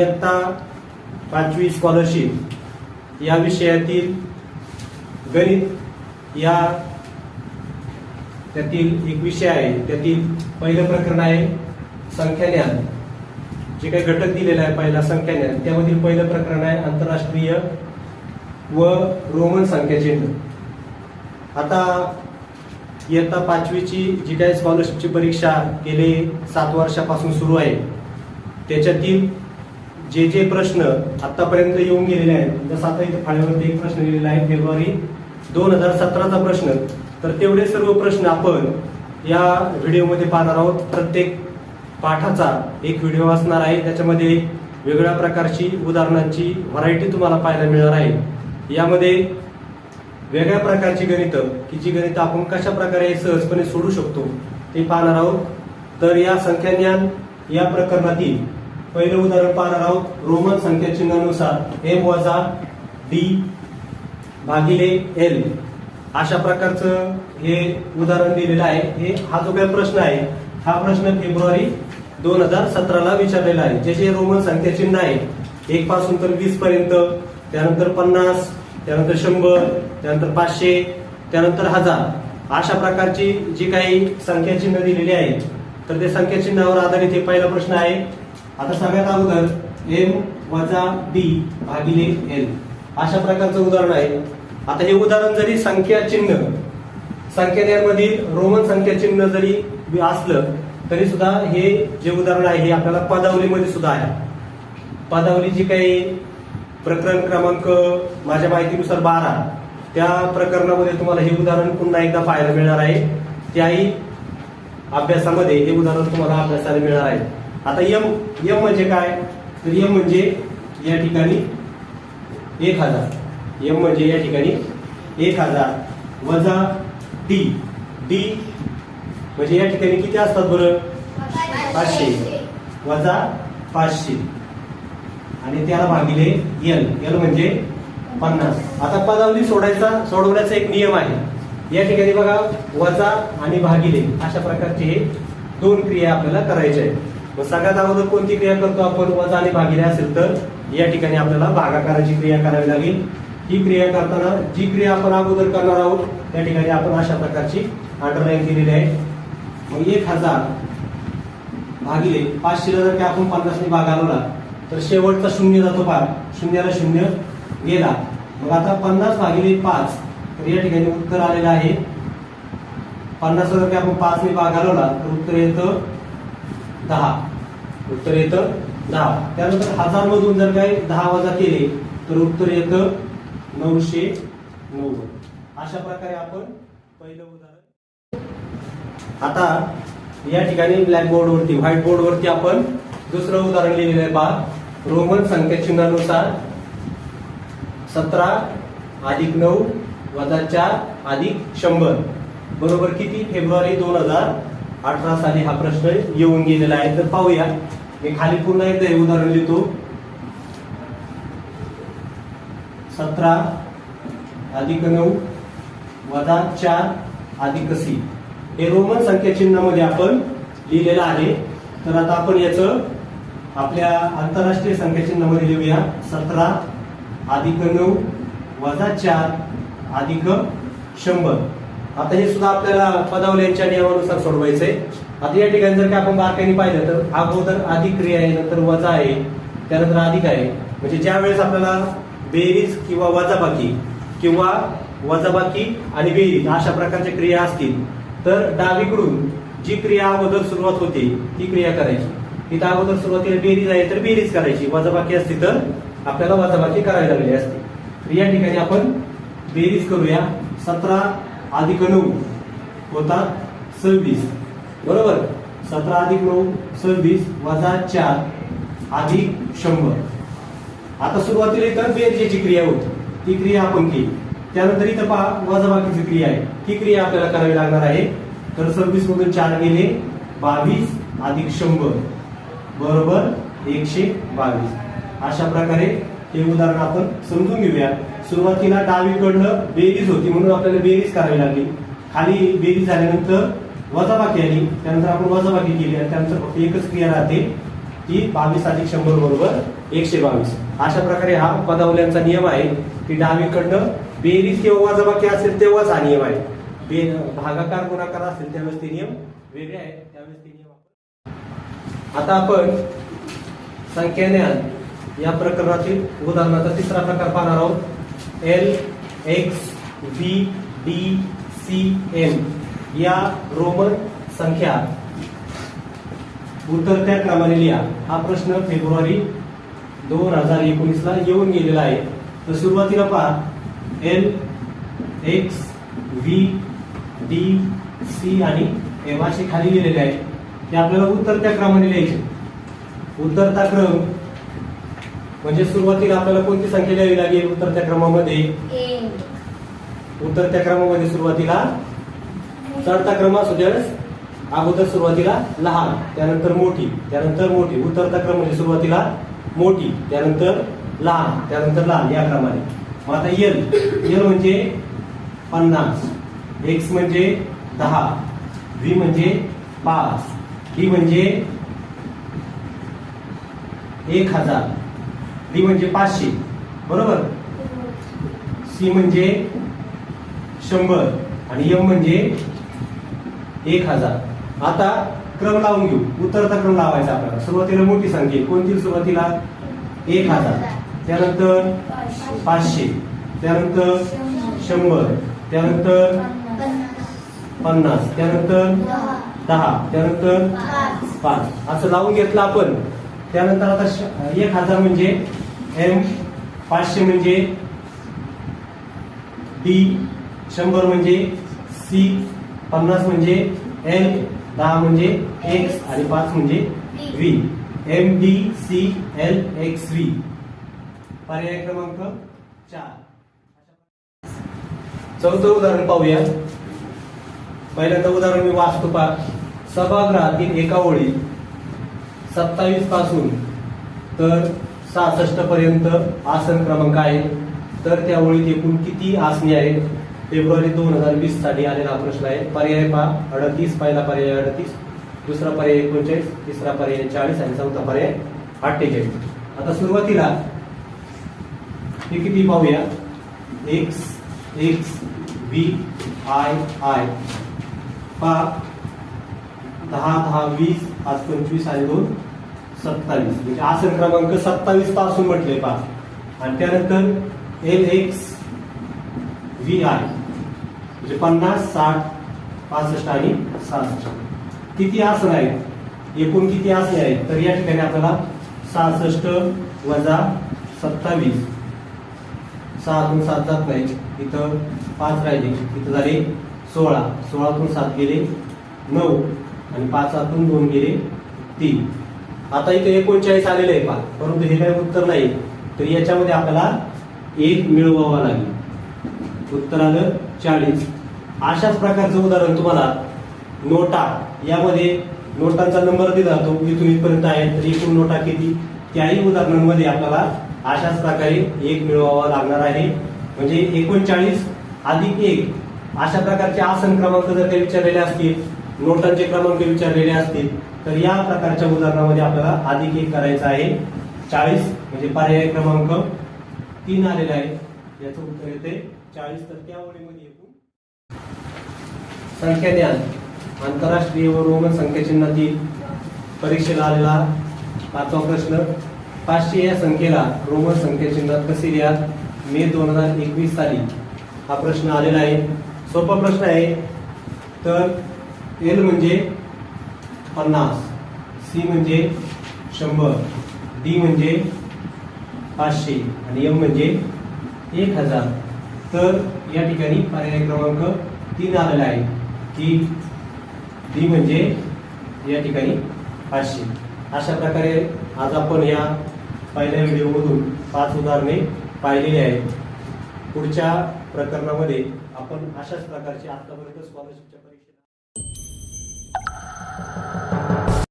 इयत्ता पाचवी स्कॉलरशिप या विषयातील गणित या त्यातील एक विषय आहे. त्यातील पहिलं प्रकरण आहे संख्याज्ञान. जे काही घटक दिलेला आहे पहिला संख्याज्ञान त्यामधील पहिलं प्रकरण आहे आंतरराष्ट्रीय व रोमन संख्याचिन्ह. आता इयत्ता पाचवीची जी काही स्कॉलरशिपची परीक्षा गेले सात वर्षापासून सुरू आहे. त्याच्यातील जे जे प्रश्न आतापर्यंत येऊन गेलेले आहेत जसं आता इथे फाळ्यावरती एक प्रश्न लिहिलेला आहे फेब्रुवारी दोन हजार सतराचा प्रश्न. तर तेवढे सर्व प्रश्न आपण या व्हिडिओमध्ये पाहणार आहोत. प्रत्येक पाठाचा एक व्हिडिओ असणार आहे. त्याच्यामध्ये वेगळ्या प्रकारची उदाहरणांची व्हरायटी तुम्हाला पाहायला मिळणार आहे. यामध्ये वेगळ्या प्रकारची गणितं की जी गणितं आपण कशा प्रकारे सहजपणे सोडू शकतो ते पाहणार आहोत. तर या संख्याज्ञान या प्रकरणातील पहिलं उदाहरण पाहणार आहोत. रोमन संख्या चिन्हानुसार एम वजा डी भागिले एल अशा प्रकारचं हे उदाहरण दिलेलं आहे. हे हा जो काही प्रश्न आहे हा प्रश्न फेब्रुवारी दोन हजार सतराला विचारलेला आहे. जे जे रोमन संख्या चिन्ह आहे एक पासून तर वीस पर्यंत त्यानंतर पन्नास त्यानंतर शंभर त्यानंतर पाचशे त्यानंतर हजार. अशा प्रकारची जी काही संख्या चिन्ह दिलेली आहेत तर ते संख्या चिन्हावर आधारित हे पहिला प्रश्न आहे. आता सगळ्यात अगोदर एम वजा बी भागिले एल अशा प्रकारचं उदाहरण आहे. आता हे उदाहरण जरी संख्या चिन्ह संख्यामधील रोमन संख्या चिन्ह जरी असलं तरी सुद्धा हे जे उदाहरण आहे हे आपल्याला पदावलीमध्ये सुद्धा आहे. पदावली जी काही प्रकरण क्रमांक माझ्या माहितीनुसार बारा त्या प्रकरणामध्ये तुम्हाला हे उदाहरण पुन्हा एकदा पाहायला मिळणार आहे. त्याही अभ्यासामध्ये हे उदाहरण तुम्हाला अभ्यासाला मिळणार आहे. आता यम यम म्हणजे काय? तर यम म्हणजे या ठिकाणी एक हजार. यम म्हणजे या ठिकाणी एक हजार वजा डी डी म्हणजे या ठिकाणी किती असतात बरं? पाचशे. वजा पाचशे. आणि त्याला भागिले एल एल म्हणजे पन्नास. आता पदावली सोडायचा सोडवण्याचा एक नियम आहे. या ठिकाणी बघा वजा आणि भागिले अशा प्रकारचे हे दोन क्रिया आपल्याला करायच्या आहेत. मग सगळ्यात अगोदर कोणती क्रिया करतो आपण? वजा आणि भागिले असेल तर या ठिकाणी आपल्याला भागाकाराची क्रिया करावी लागेल. ही क्रिया करताना जी क्रिया आपण अगोदर करणार आहोत त्या ठिकाणी आपण अशा प्रकारची अंडरलाईन केलेली आहे. मग एक हजार भागिले पाचशेला जर काही आपण पन्नासने भाग आलोला तर शेवटचा शून्य जातो पार. शून्याला शून्य गेला. मग आता पन्नास भागिले पाच तर या ठिकाणी उत्तर आलेलं आहे. पन्नास जर का आपण पाचने भाग घालवला तर उत्तर येतं दहा. उत्तर येतं दहा. त्यानंतर हजार मधून जर काही दहा वजा केले तर उत्तर येतं नऊशे नव्वद. अशा प्रकारे आपण पहिलं उदाहरण आता या ठिकाणी ब्लॅक बोर्ड वरती व्हाईट बोर्ड वरती आपण दुसरं उदाहरण लिहिलेलं आहे पहा. रोमन संख्या चिन्हानुसार सतरा अधिक नऊ वजा चार अधिक शंभर. बरोबर किती? फेब्रुवारी दोन हजार अठरा साली हा प्रश्न येऊन गेलेला आहे. तर पाहूया. मी खाली पुन्हा एकदा हे उदाहरण लिहितो. सतरा अधिक नऊ वजा चार अधिक सी हे रोमन संख्या चिन्हामध्ये आपण लिहिलेलं आहे. तर आता आपण याचं आपल्या आंतरराष्ट्रीय संख्या चिन्हामध्ये लिहूया. सतरा अधिक नऊ वजा चार अधिक शंभर. आता हे सुद्धा आपल्याला पदावल्यांच्या नियमानुसार सोडवायचंय. आता या ठिकाणी जर का आपण बारकाईने पाहिलं तर अगोदर अधिक क्रिया आहे नंतर वजा आहे त्यानंतर अधिक आहे. म्हणजे ज्या वेळेस आपल्याला बेरीज किंवा वजाबाकी किंवा वजाबाकी आणि बेरीज अशा प्रकारच्या क्रिया असतील तर डावीकडून जी क्रिया अगोदर सुरुवात होते ती क्रिया करायची. तिथं अगोदर सुरुवातीला बेरीज आहे तर बेरीज करायची. वजाबाकी असती तर आपल्याला वजाबाकी करावी लागली असते. तर या ठिकाणी आपण बेरीज करूया. सतरा अधिक नऊ होतात सव्वीस. बरोबर? सतरा अधिक नऊ सव्वीस वजा चार अधिक शंभर. आता सुरुवातीला इथं बेरजेची क्रिया होती. ती क्रिया आपण केली. त्यानंतर इथं पहा वजाबाकीची क्रिया आहे. ती क्रिया आपल्याला करावी लागणार आहे. तर सव्वीस मधून चार गेले बावीस अधिक शंभर. बरोबर? एकशे बावीस. अशा प्रकारे हे उदाहरण आपण समजून घेऊया. सुरुवातीला डावीकडनं बेरीज होती म्हणून आपल्याला बेरीज करावी लागली. खाली बेरीज झाल्यानंतर वजाबाकी आली. त्यानंतर आपण वजाबाकी केली आणि त्यानंतर फक्त एकच क्रिया राहते ती बावीस अधिक शंभर बरोबर एकशे बावीस. अशा प्रकारे हा पदावल्यांचा नियम आहे की डावीकडनं बेरीज किंवा वजाबाकी असेल तेव्हाच हा नियम आहे. बे भागाकार गुणाकार असेल त्यावेळेस ते नियम वेगळे आहेत. त्यावेळेस ते नियम आता आपण संख्या ज्ञान या प्रकरणातील उदाहरणाचा तिसरा प्रकार पाहणार आहोत. L X V D C M या रोमन संख्या. उतरत्या क्रमाने लिहा. हा प्रश्न फेब्रुवारी दोन हजार एकोणीस ला येऊन गेलेला आहे. तर सुरुवातीला पहा. L X V D C आणि एम असे खाली लिहिलेले आहे. ते आपल्याला उतरत्या क्रमाने लिहायचे. उतरता क्रम म्हणजे सुरुवातीला आपल्याला कोणती संख्या लिहावी लागेल? उतरत्या क्रमामध्ये? उतरत्या क्रमामध्ये सुरुवातीला चढता क्रम असू त्यावेळेस अगोदर सुरुवातीला लहान त्यानंतर मोठी त्यानंतर मोठी. उतरता क्रम म्हणजे सुरुवातीला मोठी त्यानंतर लहान त्यानंतर लहान या क्रमाने. मग आता एल एल म्हणजे पन्नास. एक्स म्हणजे दहा. व्ही म्हणजे पाच. डी म्हणजे एक हजार. डी म्हणजे पाचशे. बरोबर? सी म्हणजे शंभर आणि एम म्हणजे एक हजार. आता क्रम लावून घेऊ. उतरता क्रम लावायचा आपल्याला. सुरुवातीला मोठी संख्या. कोणती सुरुवातीला? एक हजार. त्यानंतर पाचशे. त्यानंतर शंभर. त्यानंतर पन्नास. त्यानंतर दहा. त्यानंतर पाच. असं लावून घेतलं आपण. त्यानंतर आता श- एक हजार म्हणजे एम पाचशे म्हणजे डी शंभर म्हणजे सी पन्नास म्हणजे एल दहा म्हणजे एक्स आणि पाच म्हणजे V. M D C L X V. पर्याय क्रमांक चार. चौथं उदाहरण पाहूया. पहिल्यांदा उदाहरण मी वाचतो पा सभागृहातील एका ओळी सत्तावीसपासून तर सहासष्ट पर्यंत आसन क्रमांक आहे. तर त्या ओळीत एकूण किती आसने आहेत? फेब्रुवारी दोन हजार वीससाठी आलेला प्रश्न आहे. पर्याय पहा. अडतीस पहिला पर्याय अडतीस दुसरा पर्याय एकोणचाळीस तिसरा पर्याय चाळीस आणि चौथा पर्याय अठ्ठेचाळीस. आता सुरुवातीला हे किती पाहूया? X X V I I पहा. दहा दहा वीस पाच पंचवीस आणि दोन. सत्तावीस. म्हणजे आसन क्रमांक सत्तावीसपासून म्हटले पाच. आणि त्यानंतर एल एक्स व्ही आय. म्हणजे पन्नास साठ पासष्ट आणि सहासष्ट. किती आसन आहेत? एकूण किती आसने आहेत? तर या ठिकाणी आपल्याला सहासष्ट वजा सत्तावीस. सहातून सात जात नाही. इथं पाच राहिले. इथं झाले सोळा. सोळातून सात गेले नऊ. आणि पाचातून दोन गेले तीन. आता इथे एकोणचाळीस आलेलं आहे पहा परंतु हे काही उत्तर नाही. तर याच्यामध्ये आपल्याला एक मिळवावा लागेल. उत्तर आलं चाळीस. अशाच प्रकारचं उदाहरण तुम्हाला नोटा. यामध्ये नोटांचा नंबर दिला जातो. इथून इथपर्यंत आहे. तर एकूण नोटा किती? त्याही उदाहरणांमध्ये आपल्याला अशाच प्रकारे एक मिळवावा लागणार आहे. म्हणजे एकोणचाळीस अधिक एक. अशा प्रकारचे आसन क्रमांक जर काही विचारलेले असतील नोटांचे क्रमांक विचारलेले असतील तर या प्रकारच्या उदाहरणामध्ये आपल्याला अधिक एक करायचं आहे. चाळीस म्हणजे पर्याय क्रमांक तीन आलेला आहे. याचं उत्तर येते. चाळीस तर त्या ओळीमध्ये एकूण संख्या ज्ञान आंतरराष्ट्रीय व रोमन संख्याचिन्हातील परीक्षेला आलेला पाचवा प्रश्न. पाचशे या संख्येला रोमन संख्याचिन्हात कसे लिहा मे दोन हजार एकवीस साली. हा प्रश्न आलेला आहे. सोपा प्रश्न आहे. तर एल म्हणजे पन्नास. सी म्हणजे शंभर. डी म्हणजे पाचशे. आणि एम म्हणजे एक हजार. तर या ठिकाणी पर्याय क्रमांक तीन आलेला आहे की डी म्हणजे या ठिकाणी पाचशे. अशा प्रकारे आज आपण या पहिल्या व्हिडिओमधून पाच उदाहरणे पाहिलेली आहेत. पुढच्या प्रकरणामध्ये आपण अशाच प्रकारचे आतापर्यंत स्कॉलरशिपच्या